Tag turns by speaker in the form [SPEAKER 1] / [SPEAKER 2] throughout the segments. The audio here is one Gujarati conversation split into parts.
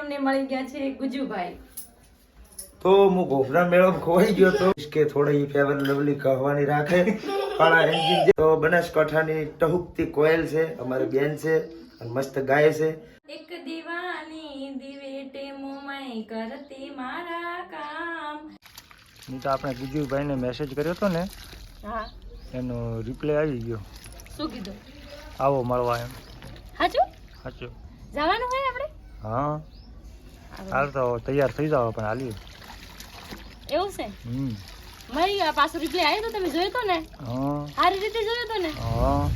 [SPEAKER 1] અમને મળી ગયા છે ગુજુભાઈ.
[SPEAKER 2] તો હું ગોફના મેળો ખોવાઈ ગયો તો કે થોડી ફેવર લવલી કહેવાની રાખે. કાળા એન્જિન તો બનાસકાંઠાની ટહુકતી કોયલ છે અમારી બેન છે અને મસ્ત ગાય છે.
[SPEAKER 1] એક દીવાની દિવેટે મોમાઈ કરતી મારા કામ.
[SPEAKER 2] હું તો આપણે ગુજુભાઈને મેસેજ કર્યો હતો ને
[SPEAKER 1] હા.
[SPEAKER 2] એનો રિપ્લાય આવી ગયો.
[SPEAKER 1] શું કીધું?
[SPEAKER 2] આવો મળવા એમ.
[SPEAKER 1] હાચું?
[SPEAKER 2] સાચું
[SPEAKER 1] જવાનું હોય આપણે?
[SPEAKER 2] હા. હાલ તો તૈયાર થઈ જાવ પણ હાલી
[SPEAKER 1] એવું છે?
[SPEAKER 2] હમ.
[SPEAKER 1] મારી આ પાછો રિપ્લાય આવ્યો તો તમે જોયો તો ને? સારી રીતે જોયો તો ને?
[SPEAKER 2] હા.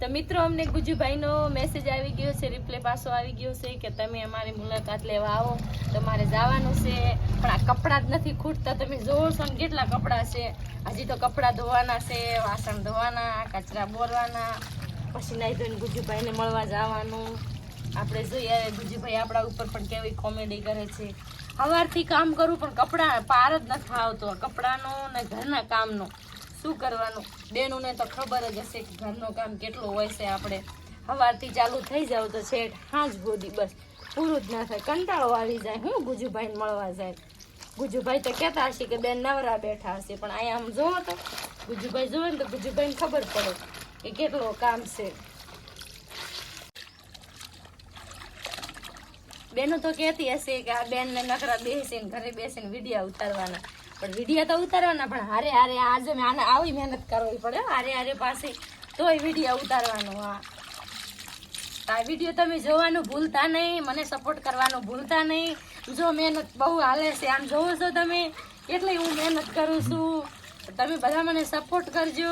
[SPEAKER 1] તો મિત્રો અમને ગુજુભાઈનો મેસેજ આવી ગયો છે રિપ્લે પાછો આવી ગયો છે કે તમે અમારી મુલાકાત લેવા આવો. તમારે જવાનું છે પણ આ કપડાં જ નથી ખૂટતા. તમે જોવો છો ને કેટલા કપડાં છે. હજી તો કપડાં ધોવાના છે વાસણ ધોવાના કચરા બોરવાના. પછી નાઈ ધોઈને ગુજુભાઈને મળવા જવાનું. આપણે જોઈએ હવે ગુજુભાઈ આપણા ઉપર પણ કેવી કોમેડી કરે છે. સવારથી કામ કરું પણ કપડાં પાર જ નથી આવતો કપડાનો ને ઘરના કામનો. શું કરવાનું? બેનોને તો ખબર જ હશે કે ઘરનું કામ કેટલું હોય છે આપણે. સવારથી ચાલુ થઈ જાવ તો છેઠ હાંજ ગોદી બસ. પૂરું જ ના થાય. કંટાળો આવી જાય. હું ગુજુભાઈને મળવા જાય? ગુજુભાઈ તો કહેતા હશે કે બેન નવરા બેઠા હશે, પણ અહીંયા આમ જોવો તો ગુજુભાઈ જોવે ને તો ગુજુભાઈને ખબર પડે કે કેટલો કામ છે. બેનો તો કહેતી હશે કે આ બેનને નકરા બેસીને ઘરે બેસીને વિડીયા ઉતારવાના. પણ વિડીયા તો ઉતારવાના, પણ હારે હારે આજે મેં આને આવી મહેનત કરવી પડે હારે હારે પાસે તોય વિડીયા ઉતારવાનો હા આ વીડિયો તમે જોવાનું ભૂલતા નહીં, મને સપોર્ટ કરવાનું ભૂલતા નહીં. જો મહેનત બહુ હાલે છે, આમ જોવો છો તમે, એટલે હું મહેનત કરું છું. તમે બધા મને સપોર્ટ કરજો.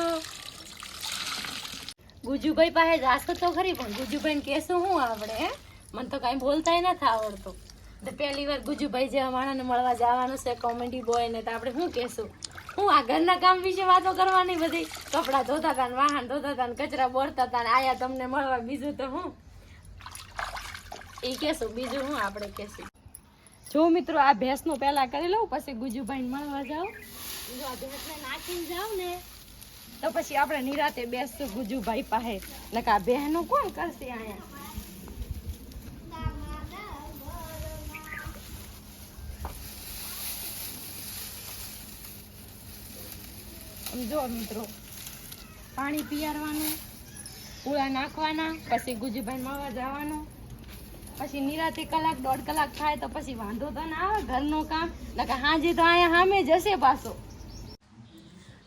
[SPEAKER 1] ગુજુભાઈ પાસે જાશો તો ખરી, પણ ગુજુભાઈને કહેશું હું આપણે મને તો કાંઈ બોલતાય નથી આવડતું. તો પહેલી વાર ગુજુભાઈ જેવા માણસને મળવા જવાનું છે કોમેડી બોય ને, તો આપણે શું કહેશું? હું આ ઘરના કામ વિશે વાતો કરવાની બધી? કપડાં ધોતા હતા વાહન ધોતા હતા કચરા બોરતા હતા આયા તમને મળવા, બીજું તો હું? એ કહેશું, બીજું હું આપણે કહેશું? જો મિત્રો, આ ભેંસનું પહેલા કરી લઉં, પછી ગુજુભાઈને મળવા જાઉં. જો આ ભેંસને નાખીને જાઉં ને, તો પછી આપણે નિરાતે બેસતું ગુજુભાઈ પાસે. નકા બહેનું કોણ કરશે અહીંયા? જો મિત્રો. પાણી પીયારવાનું પૂળા નાખવાના, પછી ગુજુભાઈ મળવા જવાનું. પછી નિરાતે કલાક, દોઢ કલાક થાય તો પછી વાંધો તો ના આવે ઘરનું કામ. નકા હાજી તો અહીંયા સામે જશે પાછો.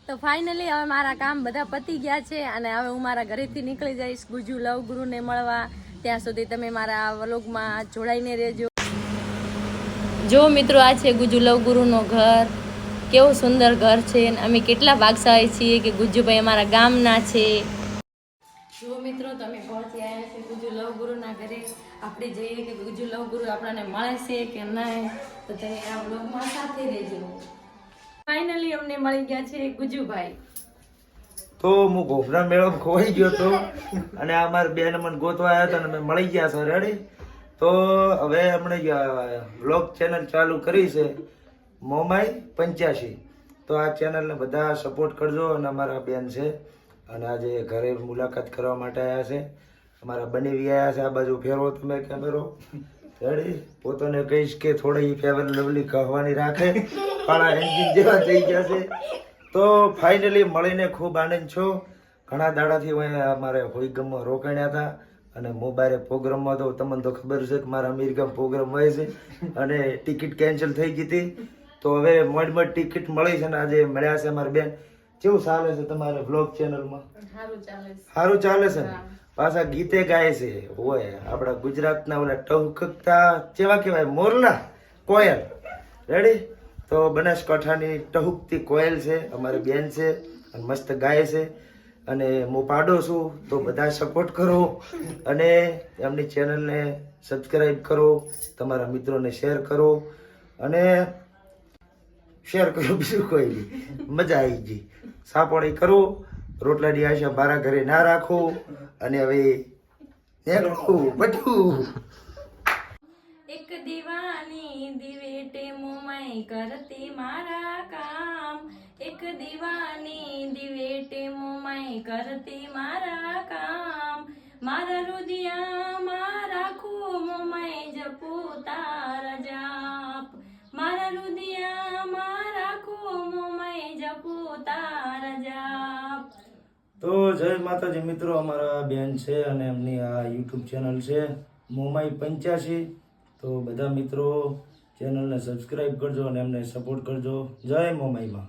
[SPEAKER 1] તો ફાઇનલી હવે મારા કામ બધા પતી ગયા છે અને હવે હું મારા ઘરેથી નીકળી જઈશ. ગુજુ, લવ ગુરુને મળવા. ત્યાં સુધી તમે મારા વ્લોગમાં જોડાઈને રહેજો. જો મિત્રો આ છે ગુજુ, લવ ગુરુનો ઘર. કેવું સુંદર ઘર છે અને અમે કેટલા ભાગશાળી છીએ કે ગુજુભાઈ અમારા ગામના છે. જો મિત્રો તમે પહોંચી આવ્યા છે ગુજુ લવ ગુરુના ઘરે. આપણે જઈએ કે ગુજુ લવ ગુરુ આપણને મળે છે કે નહીં તો તમે આ બ્લોગમાં સાથે રહેજો. ફાઇનલી અમને મળી ગયા છે ગુજુભાઈ
[SPEAKER 2] તો હું ગોફના મેળો ખોવાઈ ગયો તો અને આ મારા બેન મને ગોતવા આવ્યા હતા અને અમે મળી ગયા છો રેડી તો હવે હમણે બ્લોગ ચેનલ ચાલુ કરી છે. મોમાઈ પંચ્યાસી. તો આ ચેનલને બધા સપોર્ટ કરજો અને અમારા બેન છે. અને આજે ઘરે મુલાકાત કરવા માટે આવ્યા છે. અમારા બનેવી આવ્યા છે. આ બાજુ ફેરવો તમે કેમેરો રેડી પોતાને કહીશ કે થોડી ફેવર લવલી કહેવાની રાખે. કાળા એન્જિન જેવા થઈ ગયા છે. તો ફાઇનલી મળીને ખૂબ આનંદ છો. ઘણા દાડાથી હું અમારે હોઈગમમાં રોકાણ્યા હતા. અને મોબાઈલે પ્રોગ્રામમાં તો તમને તો ખબર છે કે મારા અમેરિકા પ્રોગ્રામ હોય છે. અને ટિકિટ કેન્સલ થઈ ગઈ હતી. તો હવે મોડ મોડ ટિકિટ મળી છે ને આજે મળ્યા છે અમારા બેન. કેવું ચાલે છે તમારે બ્લોગ ચેનલમાં
[SPEAKER 1] સારું ચાલે છે.
[SPEAKER 2] ને? પાછા ગીતે ગાય છે. હોય આપણા ગુજરાતના ઓલા ટહુકતા કેવા કહેવાય મોરલા કોયલ. રેડી તો બનાસકાંઠાની ટહુકતી કોયલ છે અમારી બેન છે અને મસ્ત ગાય છે. અને હું પાડો છું તો બધા સપોર્ટ કરો. અને એમની ચેનલને સબસ્ક્રાઈબ કરો તમારા મિત્રોને શેર કરો. અને શેર કરો, બીજું કોઈ મજા આવી ગઈ. સાપોણી કરો રોટલાની આશા મારા ઘરે ના રાખો. અને હવે
[SPEAKER 1] એક દીવાની દિવેટે મોમાઈ કરતી મારા કામ. એક દીવાની દિવેટે મોમાઈ કરતી મારા કામ. મારા રુદિયામાં રાખું મોમાય જપું તાર
[SPEAKER 2] તો જય માતાજી મિત્રો અમારા બેન છે અને એમની આ યુટ્યુબ ચેનલ છે મોમાઈ પંચ્યાસી. તો બધા મિત્રો ચેનલને સબસ્ક્રાઈબ કરજો અને એમને સપોર્ટ કરજો. જય મોમાઈમાં.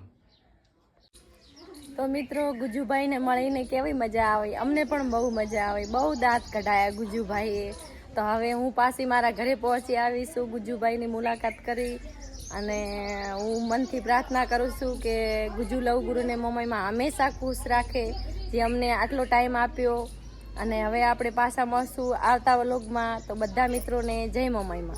[SPEAKER 1] તો મિત્રો ગુજુભાઈને મળીને કેવી મજા આવી? અમને પણ બહુ મજા આવી. બહુ દાંત કઢાયા ગુજુભાઈએ. તો હવે હું પાછી મારા ઘરે પહોંચી આવીશું. ગુજુભાઈની મુલાકાત કરી. અને હું મનથી પ્રાર્થના કરું છું કે ગુજુ લવગુરુને મમ્મીમાં હંમેશા ખુશ રાખે, જે અમને આટલો ટાઈમ આપ્યો. અને હવે આપણે પાછા મળશું આવતા વ્લોગમાં. તો બધા મિત્રોને જય મમ્મીમાં